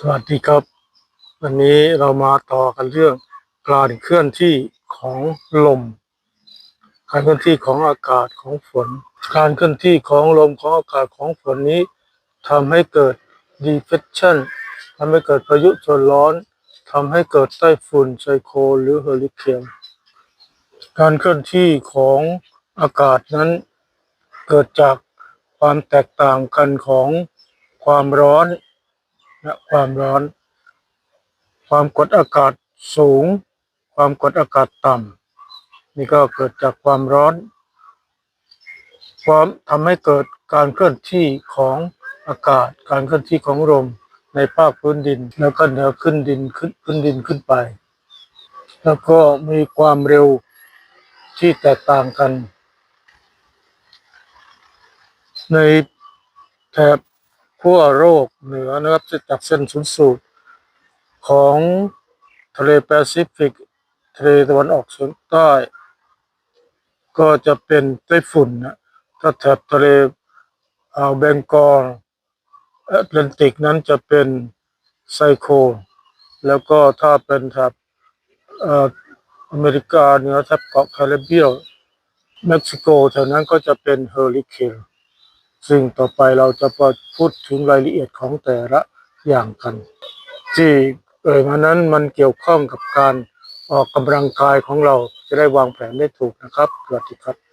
สวัสดีครับ วันนี้เรามาต่อกันเรื่องการเคลื่อนที่ของลม การเคลื่อนที่ของอากาศของฝน การเคลื่อนที่ของลมของอากาศของฝนนี้ทำให้เกิด depression ทำให้เกิดพายุโซนร้อนทำให้เกิดไต้ฝุ่นไซโคลหรือเฮอริเคนการเคลื่อนที่ของอากาศนั้น เกิดจากความแตกต่างกันของความร้อน และความร้อน ความกดอากาศสูง ความกดอากาศต่ำนี่ก็เกิดจากความร้อน ความทำให้เกิดการเคลื่อนที่ของอากาศ การเคลื่อนที่ของลมในภาคพื้นดิน แล้วก็เหนือขึ้นดินขึ้นขึ้นดินขึ้นไป แล้วก็มีความเร็วที่แตกต่างกัน ในแถบ ขั้วโลกเหนือนะครับจากเส้นศูนย์สูตรของทะเลแปซิฟิกทะเลตะวันออกเฉียงใต้ ก็จะเป็นไต้ฝุ่นนะถ้าแถบทะเลอ่าวเบงกอลแอตแลนติกนั้นจะเป็นไซโคแล้วก็ถ้าเป็นแถบเอออเมริกาเหนือแถบเกาะแคริบเบียนเม็กซิโกแถวนั้นก็จะเป็นเฮอริเคน ซึ่งต่อไปเราจะมาพูดถึงรายละเอียดของแต่ละอย่างกัน ที่เอ่ยมานั้นมันเกี่ยวข้องกับการออกกำลังกายของเราจะได้วางแผนได้ถูกนะครับสวัสดีครับ